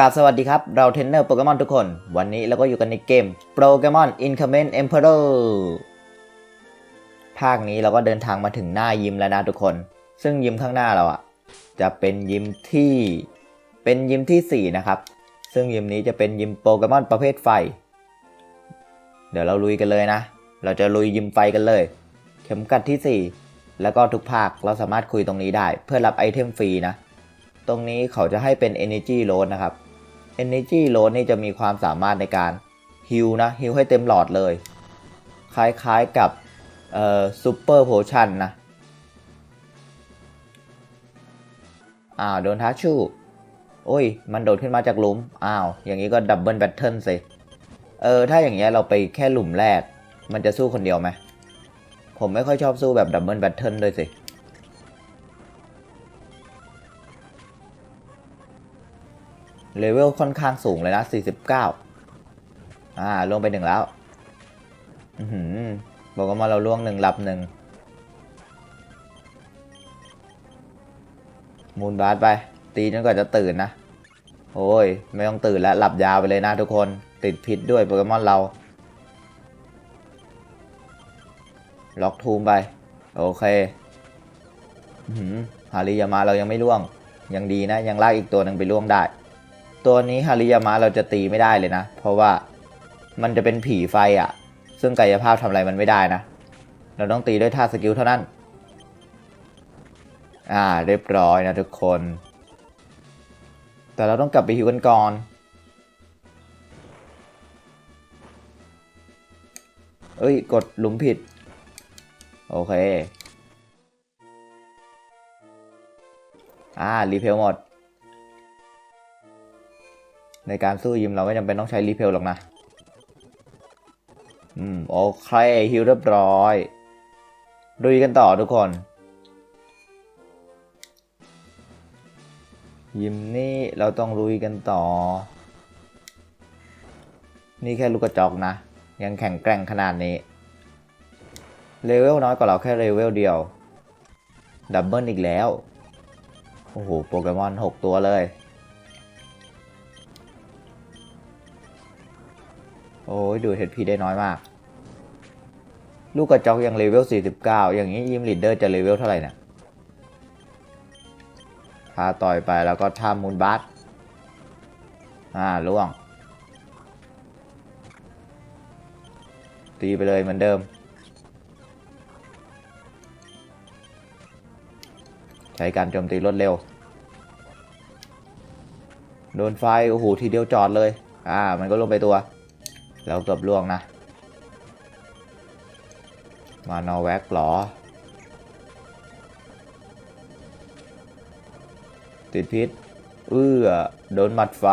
กราบสวัสดีครับ เราเทรนเนอร์โปเกมอนทุกคน วันนี้เราก็อยู่กันในเกมโปเกมอน Increment Emperor ภาคนี้เราก็เดินทางมาถึงหน้ายิมแล้วนะทุกคน ซึ่งยิมข้างหน้าเราอะจะเป็นยิมที่เป็นยิมที่ 4 นะครับ ซึ่งยิมนี้จะเป็นยิมโปเกมอนประเภทไฟ เดี๋ยวเราลุยกันเลยนะ เราจะลุยยิมไฟกันเลย เข็มกัดที่ 4 แล้วก็ทุกภาคเราสามารถคุยตรงนี้ได้ เพื่อรับไอเทมฟรีนะตรงนี้เขาจะให้เป็น Energy Load นะครับ Energy Load นี่จะมีความสามารถในการฮิลนะฮิลให้เต็มหลอดเลย คล้ายๆกับเอ่อซูเปอร์โพชั่นนะอ้าวโดนทัชชูโอ้ย มันโดดขึ้นมาจากหลุม อ้าว อย่างนี้ก็ดับเบิลแบทเทิลสิ เออ ถ้าอย่างเงี้ยเราไปแค่หลุมแรก มันจะสู้คนเดียวไหม ผมไม่ค่อยชอบสู้แบบดับเบิลแบทเทิลด้วยสิ เลเวลค่อนข้างสูงเลยนะ 49 อ่าลงไปหนึ่งแล้ว อือหือบอกว่ามาเราล่วงหนึ่งหลับหนึ่งมูนบาสไป ตีจนกว่าจะตื่นนะ โอ้ย ไม่ต้องตื่นแล้ว หลับยาวไปเลยนะทุกคน ติดพิษด้วยโปเกมอนเรา ล็อกทูมไป โอเคหือฮาริยามาเรายังไม่ล่วง ยังดีนะ ยังลากอีกตัวหนึ่งไปล่วงได้ ตัวนี้ฮาริยามะเราจะตีไม่ได้เลยนะ เพราะว่ามันจะเป็นผีไฟอะ่ะ ซึ่งกายภาพทำอะไรมันไม่ได้นะ เราต้องตีด้วยท่าสกิลเท่านั้น อ่า เรียบร้อยนะทุกคน แต่เราต้องกลับไปฮิวกันก่อนเอ้ย กดหลุมผิด โอเค อ่า รีเพลหมด ในการสู้ยิมเราไม่จำเป็นต้องใช้รีเพลหรอกนะ อืม โอเคฮิวเรียบร้อยดุยกันต่อทุกคน ยิมนี่เราต้องลุยกันต่อ นี่แค่ลูกกระจอกนะ ยังแข็งแกร่งขนาดนี้ เลเวลน้อยกว่าเราแค่เลเวลเดียว ดับเบิลอีกแล้ว โอ้โห โปเกมอน 6 ตัวเลย ยดูเฮดพีได้น้อยมาก ลูกกระจอกยังเลเวล 49 อย่างนี้ยิมลีดเดอร์จะเลเวลเท่าไหร่เนี่ยพาต่อยไปแล้วก็ท่ามูนบัสอ่าล่วง ตีไปเลยเหมือนเดิม ใช้การโจมตีรวดเร็ว โดนไฟ โอ้โห ทีเดียวจอดเลย อ่า มันก็ลงไปตัว แล้วเกือบล่วงนะ มานอแว็กหรอ ติดพิษ เอื้อ โดนหมัดไฟ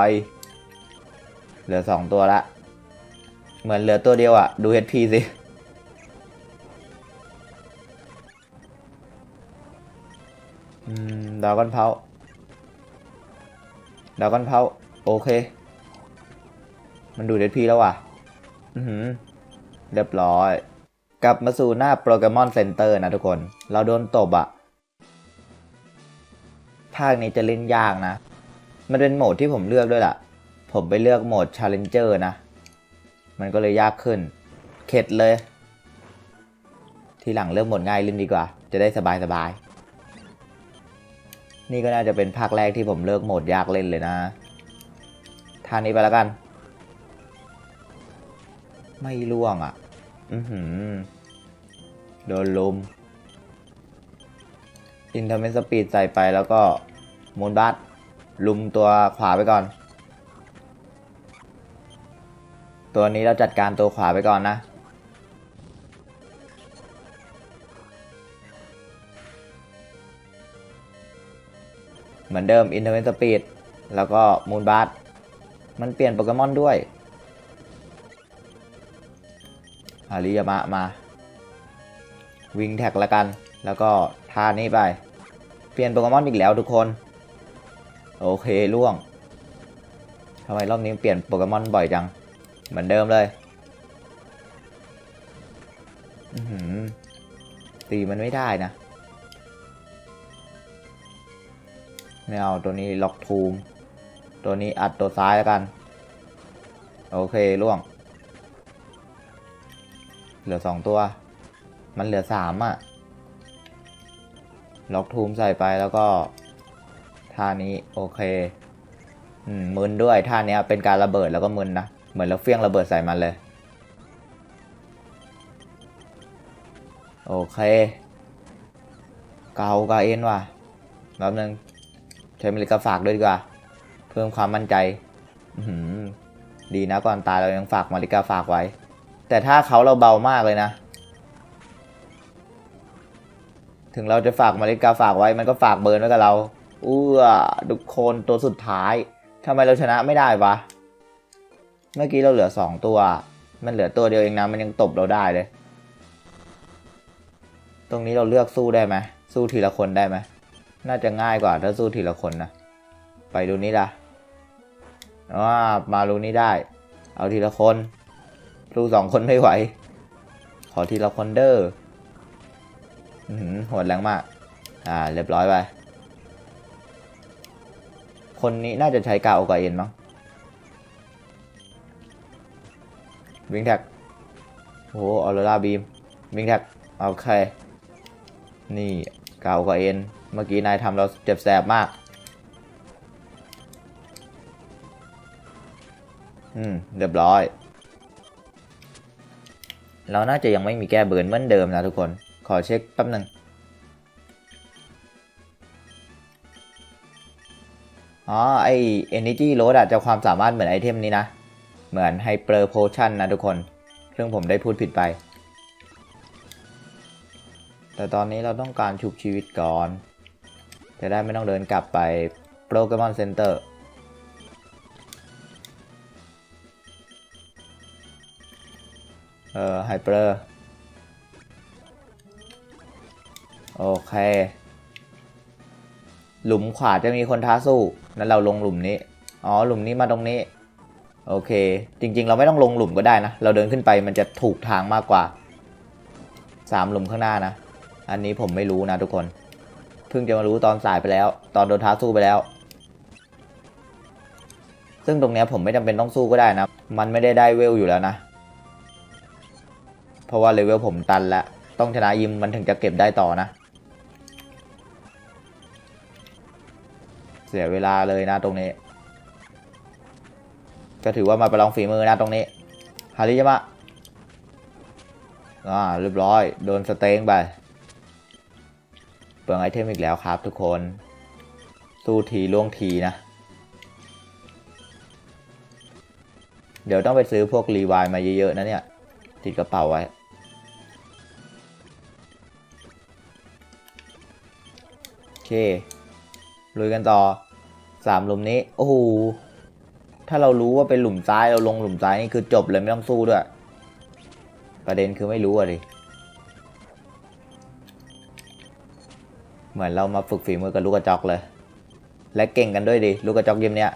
เหลือสองตัวละ เหมือนเหลือตัวเดียวอะดู HP สิอืมดาวกันเพาดาวกันเพาโอเค มันดูเด HP แล้วว่ะ เรียบร้อย กลับมาสู่หน้าโปเกมอนเซ็นเตอร์นะทุกคน เราโดนตบอะภาคนี้จะเล่นยากนะ มันเป็นโหมดที่ผมเลือกด้วยล่ะ ผมไปเลือกโหมด Challenger นะ มันก็เลยยากขึ้น เข็ดเลย ทีหลังเลือกโหมดง่ายเล่นดีกว่า จะได้สบายสบายๆนี่ก็น่าจะเป็นภาคแรกที่ผมเลือกโหมดยากเล่นเลยนะท่านี้ไปแล้วกัน ไม่ล่วงอะ อือหือ โดนลุมอินเทอร์เมสปีดใส่ไปแล้วก็มูนบัสลุมตัวขวาไปก่อน ตัวนี้เราจัดการตัวขวาไปก่อนนะเหมือนเดิมอินเทอร์เมสปีดแล้วก็มูนบัสมันเปลี่ยนโปเกมอนด้วย อาริยามะมา วิ่งแท็กละกัน แล้วก็ท่านี้ไป เปลี่ยนโปเกมอนอีกแล้วทุกคน โอเคล่วงทำไมรอบนี้เปลี่ยนโปเกมอนบ่อยจัง เหมือนเดิมเลยอื้อหือตีมันไม่ได้นะ ไม่เอาตัวนี้ล็อกทูม ตัวนี้อัดตัวซ้ายแล้วกัน โอเคล่วง เหลือสองตัว มันเหลือสามอะล็อกทูมใส่ไปแล้วก็ท่านี้โอเคอืมมึนด้วยท่านี้เป็นการระเบิดแล้วก็มึนนะ เหมือนเราเฟี้ยงระเบิดใส่มันเลย โอเค เกากาเอ็นว่ะแป๊บนึงใช้มิลิกาฝากด้วยดีกว่า เพิ่มความมั่นใจ ดีนะก่อนตายเรายังฝากมาริกาฝากไว้ แต่ถ้าเขาเราเบามากเลยนะ ถึงเราจะฝากมาริกาฝากไว้มันก็ฝากเบิร์นไว้กับเราอู้ทุกคนตัวสุดท้ายทำไมเราชนะไม่ได้วะ เมื่อกี้เราเหลือสองตัว มันเหลือตัวเดียวเองนะมันยังตบเราได้เลย ตรงนี้เราเลือกสู้ได้ไหมสู้ทีละคนได้ไหมน่าจะง่ายกว่าถ้าสู้ทีละคนนะไปดูนี้ละอ่ามารูนี้ได้ เอาทีละคน สู้สองคนไม่ไหว ขอทีละคนเดออื้อหือโหดแรงมาก อ่า เรียบร้อยไป คนนี้น่าจะใช้กาวโอกาเอ็นมั้ง วิ่งแท็ก โอ้โหออโรราบีม วิ่งแท็กโอเคนี่กาวโอกาเอ็น เมื่อกี้นายทำเราเจ็บแสบมาก อืม เรียบร้อย เราน่าจะยังไม่มีแก้เบิร์นเหมือนเดิมนะทุกคน ขอเช็คแป๊บนึงอ๋อไอ Energy Load อะจะความสามารถเหมือนไอเทมนี้นะ เหมือน Hyper Potion นะทุกคนซึ่องผมได้พูดผิดไป แต่ตอนนี้เราต้องการชุบชีวิตก่อน จะได้ไม่ต้องเดินกลับไปโปเกมอนเซ็นเตอร์ เออไฮเปอร์โอเค หลุมขวาจะมีคนท้าสู้นั้นเราลงหลุมนี้ อ๋อ หลุมนี้มาตรงนี้ โอเค จริง ๆ เราไม่ต้องลงหลุมก็ได้นะ เราเดินขึ้นไปมันจะถูกทางมากกว่าสามหลุมข้างหน้านะ อันนี้ผมไม่รู้นะทุกคน เพิ่งจะมารู้ตอนสายไปแล้ว ตอนโดนท้าสู้ไปแล้ว ซึ่งตรงเนี้ยผมไม่จำเป็นต้องสู้ก็ได้นะ มันไม่ได้ได้เวลอยู่แล้วนะ ราะว่าเลเวลผมตันแล้วต้องชนะยิมมันถึงจะเก็บได้ต่อนะ เสียเวลาเลยนะตรงนี้ ก็ถือว่ามาประลองฝีมือนะตรงนี้ฮาริยามะอ่าเรียบร้อย โดนสเต็งไปเปลืองไอเทมอีกแล้วครับทุกคน สู้ทีล่วงทีนะ เดี๋ยวต้องไปซื้อพวกรีวายมาเยอะๆนะเนี่ย ติดกระเป๋าไว้ เคลุยกันต่อสามหลุมนี้ โอ้โห ถ้าเรารู้ว่าเป็นหลุมซ้ายเราลงหลุมซ้ายนี่คือจบเลยไม่ต้องสู้ด้วย ประเด็นคือไม่รู้อะดิ เหมือนเรามาฝึกฝีมือกับลูกกระจอกเลย และเก่งกันด้วยดิ ลูกกระจอกยิมเนี้ย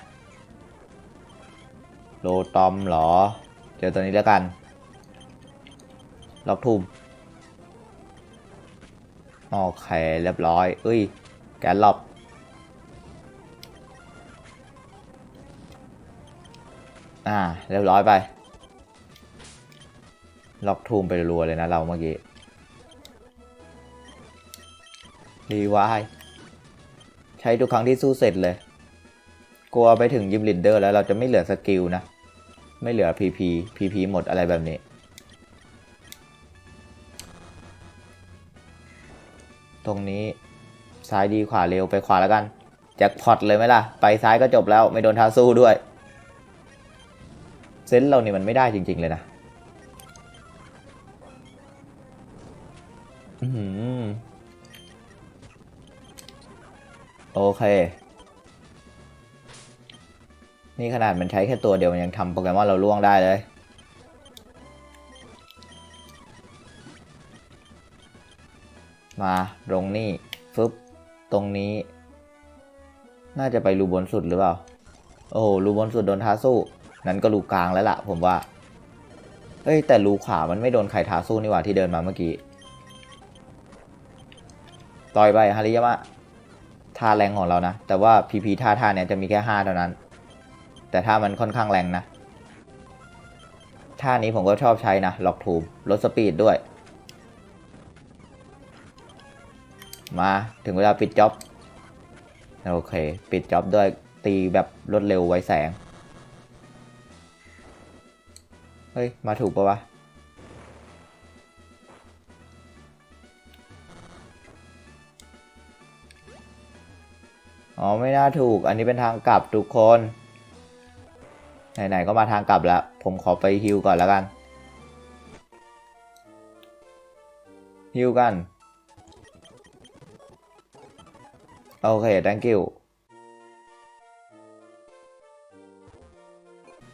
โลตอมเหรอ เจอตัวนี้แล้วกัน ล็อกทุ่มโอเคเรียบร้อย เอ้ย แกนหลบอ่า เรียบร้อยไป ล็อกทูมไปรัวเลยนะเราเมื่อกี้ รีวาย ใช้ทุกครั้งที่สู้เสร็จเลย กลัวไปถึงยิมลินเดอร์แล้วเราจะไม่เหลือสกิลนะ ไม่เหลือ PP PP หมดอะไรแบบนี้ตรงนี้ ซ้ายดีขวาเร็วไปขวาแล้วกันแจ็คพอตเลยไหมล่ะ ไปซ้ายก็จบแล้วไม่โดนท้าสู้ด้วย เซนเรานี่มันไม่ได้จริง ๆ เลยนะอือหือโอเค นี่ขนาดมันใช้แค่ตัวเดียวมันยังทำโปเกมอนเราล่วงได้เลยมาตรงนี้ฟึบ ตรงนี้ น่าจะไปรูบนสุดหรือเปล่า โอ้โหรูบนสุดโดนท้าสู้ นั้นก็รูกลางแล้วล่ะ ผมว่า เอ้ย แต่รูขวามันไม่โดนใครท้าสู้นี่หว่าที่เดินมาเมื่อกี้ ต่อยไปฮาริยามะท่าแรงของเรานะ แต่ว่าพีพีท่าท่าเนี่ยจะมีแค่ห้าเท่านั้น แต่ถ้ามันค่อนข้างแรงนะท่านี้ผมก็ชอบใช้นะ ล็อกทูมลดสปีดด้วย มาถึงเวลาปิดจ็อบ โอเค ปิดจ็อบด้วยตีแบบรวดเร็วไวแสง เฮ้ย มาถูกปะวะ อ๋อ ไม่น่าถูก อันนี้เป็นทางกลับทุกคน ไหนๆ ก็มาทางกลับแล้ว ผมขอไปฮิวก่อนแล้วกัน ฮิวกัน โอเค thank you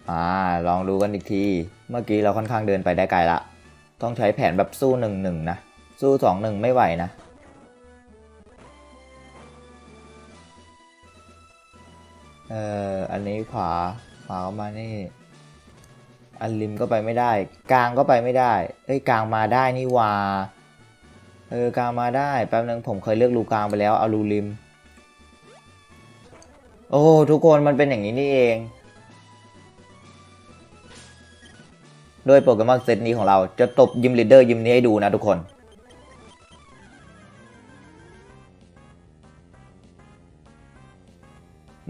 อ่า ลองดูกันอีกที เมื่อกี้เราค่อนข้างเดินไปได้ไกลละ ต้องใช้แผนแบบสู้หนึ่งหนึ่งนะ สู้สองหนึ่งไม่ไหวนะ เอ่อ อันนี้ขวา ขวาเข้ามานี่ อันริมก็ไปไม่ได้ กลางก็ไปไม่ได้ เอ้ย กลางมาได้นี่วา เออ กลางมาได้ แป๊บนึงผมเคยเลือกรูกลางไปแล้ว เอารูริม โอ้ ทุกคนมันเป็นอย่างนี้นี่เอง โดยโปเกมอนเซตนี้ของเราจะตบยิมลีดเดอร์ยิมนี้ให้ดูนะทุกคน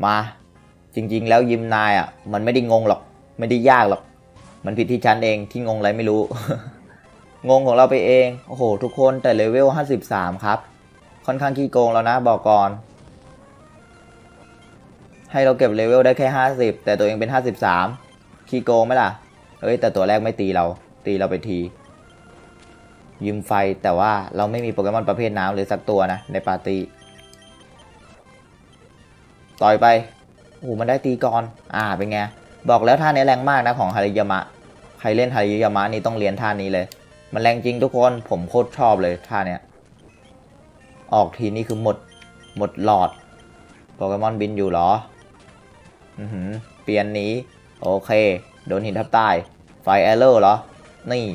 มา จริงๆ แล้วยิมนายอะ มันไม่ได้งงหรอก ไม่ได้ยากหรอก มันผิดที่ฉันเองที่งงอะไรไม่รู้ งงของเราไปเอง โอ้โห ทุกคนแต่เลเวล 53 ครับ ค่อนข้างขี้โกงแล้วนะบอกก่อน ให้เราเก็บเลเวลได้แค่ 50 แต่ตัวเองเป็น 53 ขี้โกงไหมล่ะเอ้ย แต่ตัวแรกไม่ตีเรา ตีเราไปทียิมไฟแต่ว่าเราไม่มีโปเกมอนประเภทน้ำเลยสักตัวนะ ในปาร์ตี้ ต่อยไป โอ้มันได้ตีก่อน อ่า เป็นไง บอกแล้วท่านี้แรงมากนะของฮาริยามะ ใครเล่นฮาริยามะนี่ต้องเรียนท่านี้เลย มันแรงจริงทุกคน ผมโคตรชอบเลยท่าเนี้ย ออกทีนี่คือหมด หมดหลอดโปเกมอนบินอยู่หรอ เปลี่ยนหนีโอเค โดนหินทับใต้ไฟแอโร่เหรอ นี่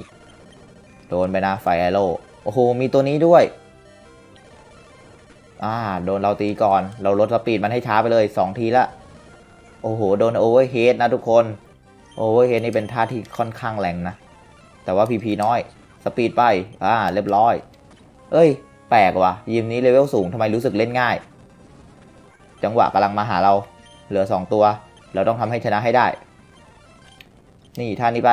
โดนไปนะไฟแอโร่โอ้โห มีตัวนี้ด้วย อ่า โดนเราตีก่อน เราลดสปีดมันให้ช้าไปเลย 2 ทีละ โอ้โห โดนโอเวอร์เฮดนะทุกคน โอเวอร์เฮดนี่เป็นท่าที่ค่อนข้างแรงนะ แต่ว่าพีพีน้อย สปีดไป อ่า เรียบร้อย เอ้ย แปลกว่ะยิมนี้เลเวลสูงทำไมรู้สึกเล่นง่าย จังหวะกำลังมาหาเรา เหลือ 2 ตัว เราต้องทำให้ชนะให้ได้ นี่ท่านี้ไป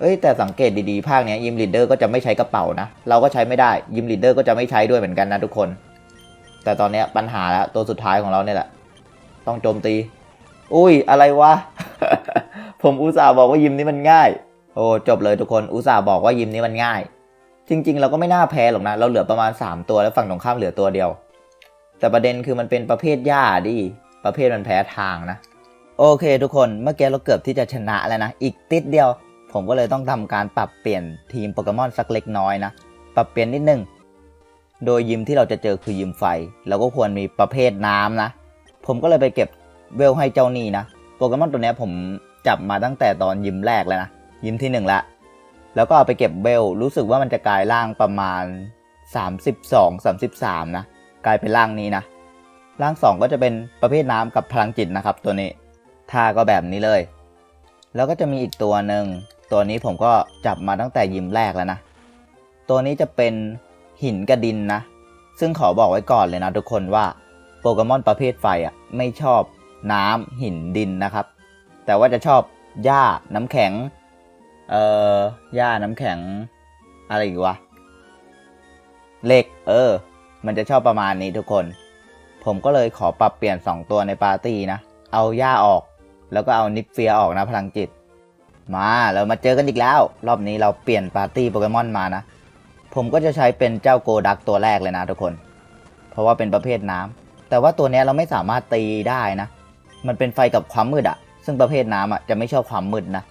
เอ้ยแต่สังเกตดีๆ ภาคเนี้ยยิมลีดเดอร์ก็จะไม่ใช้กระเป๋านะ เราก็ใช้ไม่ได้ยิมลีดเดอร์ก็จะไม่ใช้ด้วยเหมือนกันนะทุกคน แต่ตอนเนี้ยปัญหาแล้วตัวสุดท้ายของเราเนี่ยแหละ ต้องโจมตี อุ้ยอะไรวะ ผมอุตส่าห์บอกว่ายิมนี้มันง่าย โอ้จบเลยทุกคนอุตส่าห์บอกว่ายิมนี้มันง่ายจริงๆ เราก็ไม่น่าแพ้หรอกนะ เราเหลือประมาณ 3 ตัวแล้วฝั่งตรงข้ามเหลือตัวเดียว แต่ประเด็นคือมันเป็นประเภทหญ้าดิ ประเภทมันแพ้ทางนะ โอเคทุกคน เมื่อกี้เราเกือบที่จะชนะแล้วนะ อีกติดเดียว ผมก็เลยต้องทำการปรับเปลี่ยนทีมโปเกมอนสักเล็กน้อยนะ ปรับเปลี่ยนนิดนึง โดยยิมที่เราจะเจอคือยิมไฟ เราก็ควรมีประเภทน้ำนะ ผมก็เลยไปเก็บเวลให้เจ้านี่นะ โปเกมอนตัวนี้ผมจับมาตั้งแต่ตอนยิมแรกแล้วนะ ยิมที่หนึ่งละแล้วก็เอาไปเก็บเบล รู้สึกว่ามันจะกลายร่างประมาณ 32 33 นะ กลายเป็นร่างนี้นะ ร่าง 2 ก็จะเป็นประเภทน้ำกับพลังจิตนะครับ ตัวนี้ท่าก็แบบนี้เลย แล้วก็จะมีอีกตัวหนึ่งตัวนี้ผมก็จับมาตั้งแต่ยิมแรกแล้วนะ ตัวนี้จะเป็นหินกระดินนะ ซึ่งขอบอกไว้ก่อนเลยนะทุกคนว่าโปเกมอนประเภทไฟอะไม่ชอบน้ำหินดินนะครับ แต่ว่าจะชอบหญ้าน้ำแข็ง เอ่อหญ้าน้ำแข็ง อะไรอีกวะเหล็ก เออ มันจะชอบประมาณนี้ทุกคน ผมก็เลยขอปรับเปลี่ยน 2 ตัวในปาร์ตี้นะ เอาหญ้าออก แล้วก็เอานิฟเฟียออกนะพลังจิต มาเรามาเจอกันอีกแล้ว รอบนี้เราเปลี่ยนปาร์ตี้โปเกมอนมานะ ผมก็จะใช้เป็นเจ้าโกดักตัวแรกเลยนะทุกคน เพราะว่าเป็นประเภทน้ำแต่ว่าตัวนี้เราไม่สามารถตีได้นะ มันเป็นไฟกับความมืดอะซึ่งประเภทน้ำอะจะไม่ชอบความมืดนะ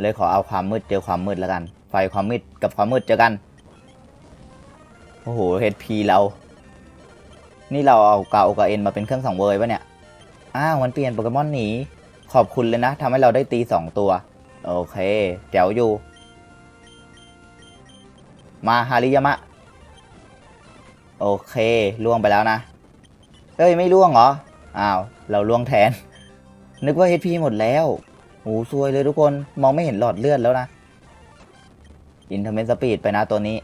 เลยขอเอาความมืดเจอความมืดแล้วกัน ไฟความมืดกับความมืดเจอกัน โอ้โหเฮดพีเรา นี่เราเอากาโอกาเอ็นมาเป็นเครื่องสังเวยปะเนี่ย อ้าวมันเปลี่ยนโปเกมอนหนี ขอบคุณเลยนะทำให้เราได้ตี2ตัว โอเคแจ๋วอยู่ มาฮาริยามะ โอเคล่วงไปแล้วนะ เอ้ยไม่ล่วงเหรอ อ้าว เราล่วงแทน นึกว่า HP หมดแล้วโอ้ซวยเลยทุกคนมองไม่เห็นหลอดเลือดแล้วนะ อินเทอร์เมนสปีดไปนะตัวนี้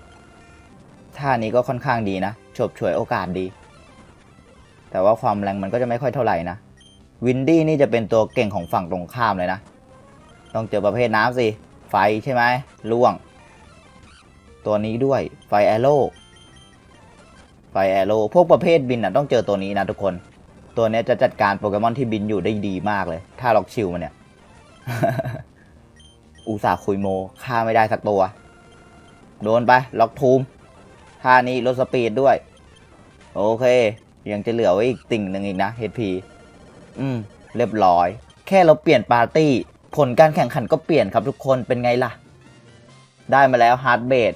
ท่านี้ก็ค่อนข้างดีนะฉบฉวยโอกาสดี แต่ว่าความแรงมันก็จะไม่ค่อยเท่าไหร่นะ วินดี้นี่จะเป็นตัวเก่งของฝั่งตรงข้ามเลยนะ ต้องเจอประเภทน้ำสิ ไฟใช่ไหมล่วง ตัวนี้ด้วยไฟแอโร่ไฟแอโร่พวกประเภทบินอะต้องเจอตัวนี้นะทุกคน ตัวนี้จะจัดการโปเกมอนที่บินอยู่ได้ดีมากเลย ถ้าล็อกชิลมันเนี่ย อุตส่าห์คุยโมฆ่าไม่ได้สักตัว โดนไปล็อกทูมท่านี้ลดสปีดด้วย โอเค ยังจะเหลือไว้อีกติ่งหนึ่งอีกนะ HP อืม เรียบร้อย แค่เราเปลี่ยนปาร์ตี้ ผลการแข่งขันก็เปลี่ยนครับทุกคนเป็นไงล่ะ ได้มาแล้วฮาร์ดเบด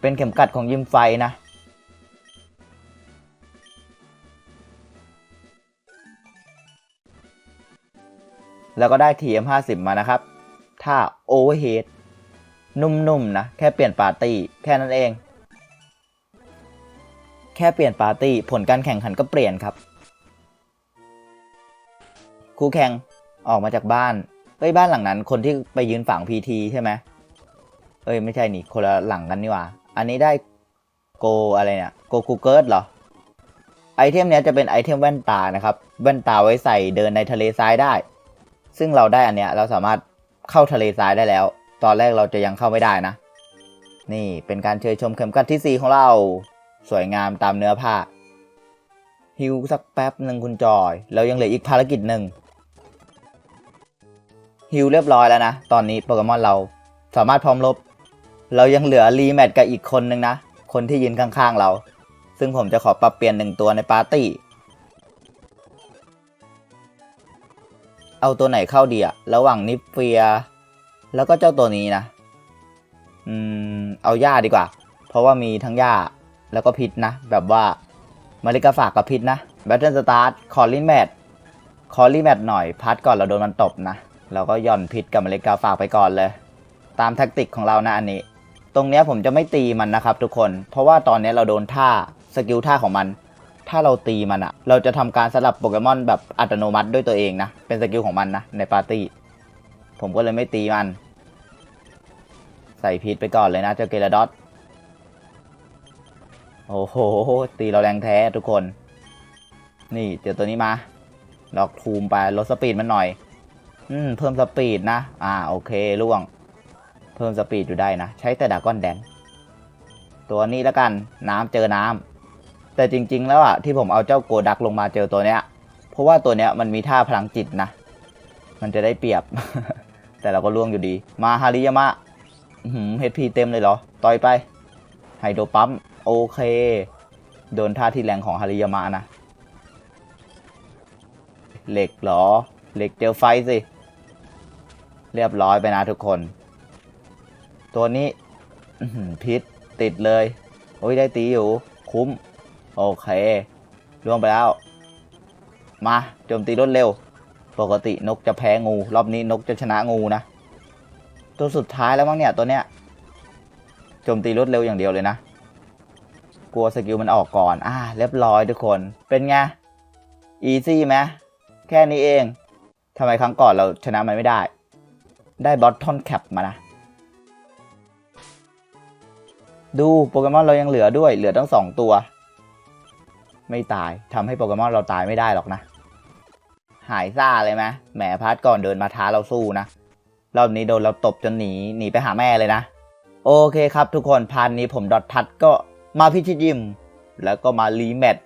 เป็นเข็มกัดของยิมไฟนะแล้วก็ได้ TM50 มานะครับ ถ้า Overhead นุ่มๆนะแค่เปลี่ยนปาร์ตี้ แค่นั้นเอง แค่เปลี่ยนปาร์ตี้ผลการแข่งขันก็เปลี่ยนครับ คู่แข่งออกมาจากบ้านเอ้ยบ้านหลังนั้น คนที่ไปยืนฝั่ง PT ใช่ไหมเอ้ยไม่ใช่นี่คนละหลังกันนี่ว่า อันนี้ได้โกอะไรเนี่ยโกกูเกิร์เหรอไอเทมเนี้ยจะเป็นไอเทมแว่นตานะครับ แว่นตาไว้ใส่เดินในทะเลทรายได้ ซึ่งเราได้อันเนี้ยเราสามารถเข้าทะเลทรายได้แล้ว ตอนแรกเราจะยังเข้าไม่ได้นะ นี่เป็นการเชิญชมเข็มกัดที่ 4 ของเรา สวยงามตามเนื้อผ้าฮิวสักแป๊บหนึ่งคุณจอยเรายังเหลืออีกภารกิจหนึ่งฮิวเรียบร้อยแล้วนะ ตอนนี้โปเกมอนเราสามารถพร้อมรบเรายังเหลือรีแมทกับอีกคนนึงนะ คนที่ยืนข้างๆเรา ซึ่งผมจะขอปรับเปลี่ยนหนึ่งตัวในปาร์ตี้ เอาตัวไหนเข้าดีอะระหว่างนิฟเฟีย แล้วก็เจ้าตัวนี้นะ อืม เอาหญ้าดีกว่า เพราะว่ามีทั้งหญ้า แล้วก็พิษนะ แบบว่ามาริกาฝากกับพิษนะแบทเทิลสตาร์ทคอร์ลินแมทคอร์ลินแมทหน่อยพัดก่อนเราโดนมันตบนะ เราก็หย่อนพิษกับมาริกาฝากไปก่อนเลย ตามแท็กติกของเรานะอันนี้ ตรงเนี้ยผมจะไม่ตีมันนะครับทุกคน เพราะว่าตอนเนี้ยเราโดนท่าสกิลท่าของมัน ถ้าเราตีมันอะเราจะทำการสลับโปเกมอนแบบอัตโนมัติด้วยตัวเองนะ เป็นสกิลของมันนะในปาร์ตี้ ผมก็เลยไม่ตีมัน ใส่พิษไปก่อนเลยนะเจ้าเกลดอส โอ้โห ตีเราแรงแท้ทุกคน นี่เจอตัวนี้มาล็อกทูมไปลดสปีดมันหน่อย อืม เพิ่มสปีดนะ อ่า โอเคล่วง เพิ่มสปีดอยู่ได้นะ ใช้แต่ดาก้อนแดน ตัวนี้แล้วกัน น้ำเจอน้ำแต่จริง ๆ แล้วอะที่ผมเอาเจ้าโกดักลงมาเจอตัวเนี้ย เพราะว่าตัวเนี้ยมันมีท่าพลังจิตนะ มันจะได้เปรียบ แต่เราก็ล่วงอยู่ดี มาฮาริยามะเฮดพีเต็มเลยเหรอ ต่อยไป ไฮโดรปั๊ม โอเค โดนท่าที่แรงของฮาริยามะนะ เหล็กหรอ เหล็กเจอไฟสิ เรียบร้อยไปนะทุกคน ตัวนี้พิษติดเลย โอ้ยได้ตีอยู่ คุ้ม โอเคล่วงไปแล้ว มาโจมตีรวดเร็ว ปกตินกจะแพ้งู รอบนี้นกจะชนะงูนะ ตัวสุดท้ายแล้วมั้งเนี่ยตัวเนี้ยโจมตีรวดเร็วอย่างเดียวเลยนะ กลัวสกิลมันออกก่อน อ่า เรียบร้อยทุกคน เป็นไง อีซี่ไหมแค่นี้เอง ทำไมครั้งก่อนเราชนะมันไม่ได้ ได้บอททอนแคปมานะ ดูโปเกมอนเรายังเหลือด้วย เหลือตั้งสองตัว ไม่ตาย ทำให้โปเกมอนเราตายไม่ได้หรอกนะ หายซ่าเลยไหมแหมพาร์ทก่อนเดินมาท้าเราสู้นะ รอบนี้โดนเราตบจนหนี หนีไปหาแม่เลยนะ โอเคครับทุกคนพาร์ทนี้ผมดอทพัดก็ มาพิชิตยิม แล้วก็มารีแมท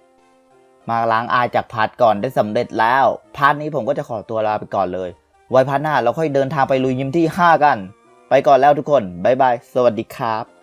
มาล้างอายจากพาร์ทก่อนได้สำเร็จแล้ว พาร์ทนี้ผมก็จะขอตัวลาไปก่อนเลย ไว้พาร์ทหน้าเราค่อยเดินทางไปลุยยิมที่ 5 กัน ไปก่อนแล้วทุกคน บ๊ายบาย สวัสดีครับ